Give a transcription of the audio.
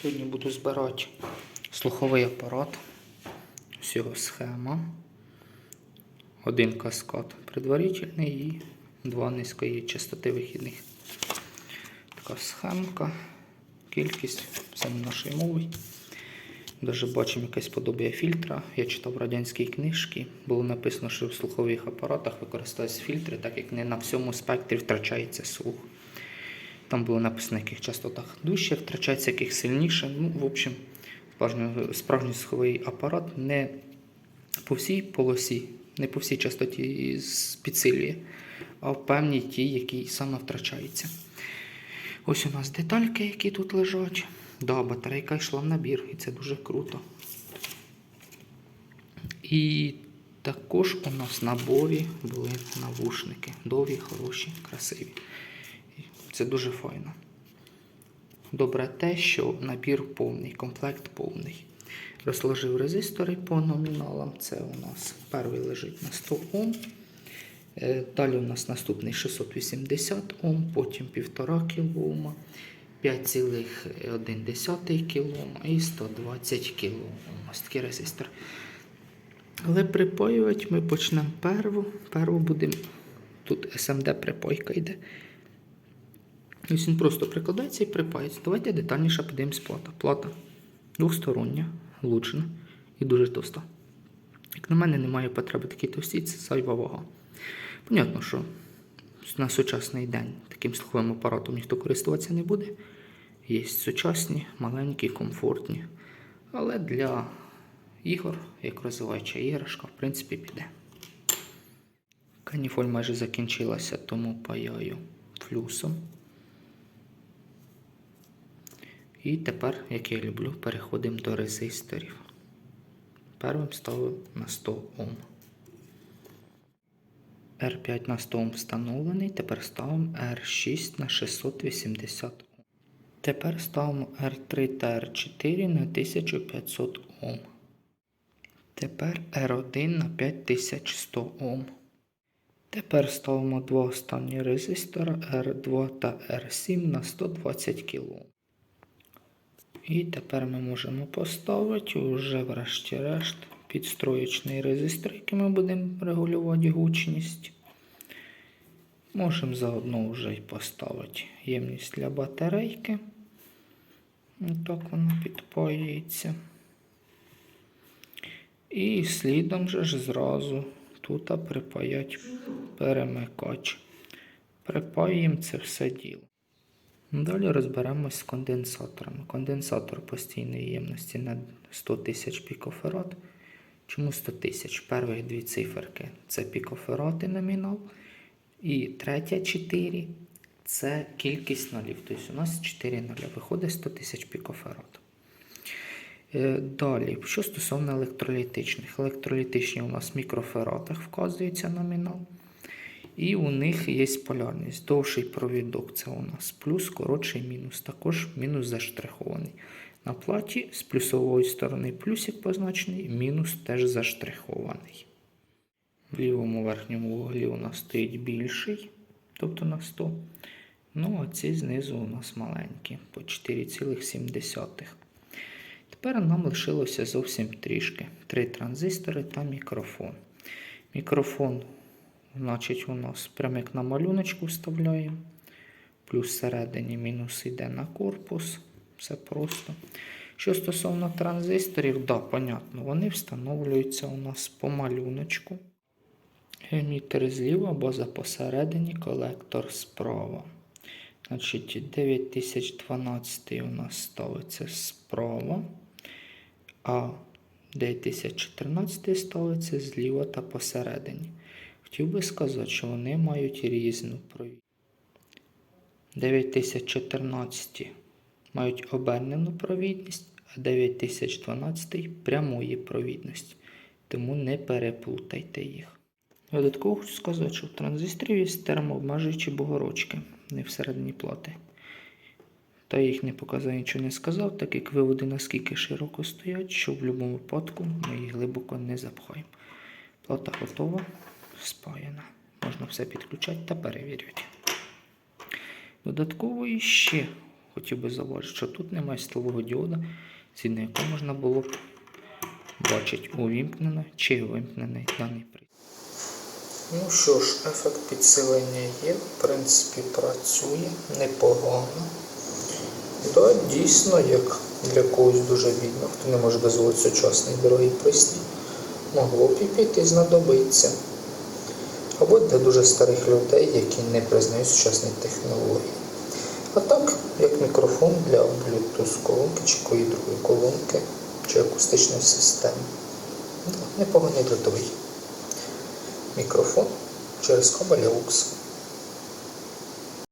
Сьогодні буду збирати слуховий апарат. Ось його схема. Один каскад предварительний і два низької частоти вихідних. Така схемка. Кількість, це не нашої мови. Даже бачимо якесь подобає фільтра. Я читав радянські книжки. Було написано, що в слухових апаратах використовуються фільтри, так як не на всьому спектрі втрачається слух. Там було написано, яких частотах дужче втрачається, яких сильніше. Ну, в общем, справжній, слуховий апарат не по всій полосі, не по всій частоті підсилює, а в певній тій, якій саме втрачається. Ось у нас детальки, які тут лежать. Да, батарейка йшла в набір, і це дуже круто. І також у нас в наборі були навушники. Довгі, хороші, красиві. Це дуже файно. Добре те, що набір повний, комплект повний. Розложив резистори по номіналам. Це у нас перший лежить на 100 Ом. Е, Далі у нас наступний 680 Ом, потім 1,5 кОм, 5,1 кОм і 120 кОм. Ось такий резистор. Але припаювати ми почнемо перву. Перву будемо. Тут SMD припойка йде. Ось він просто прикладається і припається. Давайте детальніше подивимось плата. Плата двостороння, лучна і дуже товста. Як на мене, немає потреби такій товстій, це зайва вага. Понятно, що на сучасний день таким слуховим апаратом ніхто користуватися не буде. Є сучасні, маленькі, комфортні. Але для ігор, як розвиваюча іграшка, в принципі, піде. Каніфоль майже закінчилася, тому паяю флюсом. І тепер, як я люблю, переходимо до резисторів. Первим ставимо на 100 Ом. R5 на 100 Ом встановлений. Тепер ставимо R6 на 680 Ом. Тепер ставимо R3 та R4 на 1500 Ом. Тепер R1 на 5100 Ом. Тепер ставимо два останні резистора R2 та R7 на 120 кОм. І тепер ми можемо поставити уже врешті-решт підстроєчний резистор, який ми будемо регулювати гучність. Можемо заодно вже й поставити ємність для батарейки. Так воно підпаюється. І слідом же ж зразу тут припаять перемикач. Припаємо це все діло. Далі розберемось з конденсаторами. Конденсатор постійної ємності на 100 тисяч пікофарад. Чому 100 тисяч? Перших дві циферки це пікофаради номінал. І третя 4 це кількість нулів. Тобто у нас 4 нуля. Виходить 100 тисяч пікофарад. Е, Далі, що стосовно електролітичних. Електролітичні у нас в мікрофарадах вказується номінал. І у них є полярність. Довший провідок це у нас плюс, коротший мінус. Також мінус заштрихований. На платі з плюсової сторони плюсик позначений, мінус теж заштрихований. В лівому верхньому вуглі у нас стоїть більший, тобто на 100. Ну, а ці знизу у нас маленькі, по 4,7. Тепер нам лишилося зовсім трішки. Три транзистори та мікрофон. Мікрофон Значить, у нас прямик на малюночку вставляємо. Плюс всередині мінус йде на корпус. Все просто. Що стосовно транзисторів, да, понятно, вони встановлюються у нас по малюночку. Емітер зліва, база посередині, колектор справа. Значить, 9012 у нас ставиться справа. А 9014 ставиться зліва та посередині. Хотів би сказати, що вони мають різну провідність. 9014 мають обернену провідність, а 9012 прямої провідності. Тому не переплутайте їх. Додатково хочу сказати, що в транзисторів є термообмежуючі бугорочки, не всередині плати. Та їх не показав, нічого не сказав, так як виводи наскільки широко стоять, що в будь-якому випадку ми їх глибоко не запхаємо. Плата готова спаяна. Можна все підключати та перевіряти. Додатково ще хотів би зауважити, що тут немає світлового діода, згідно якого можна було б бачити, увімкнено чи вимкнений даний пристрій. Ну що ж, ефект підсилення є, в принципі, працює непогано. Да, дійсно, як для когось дуже бідно, хто не може дозволити сучасний дорогий пристрій, могло б і піти знадобиться. Або для дуже старих людей, які не признають сучасні технології. А так, як мікрофон для Bluetooth колонки чи якої другої колонки чи акустичної системи. непоганий непоганий дротовий мікрофон через кабель AUX.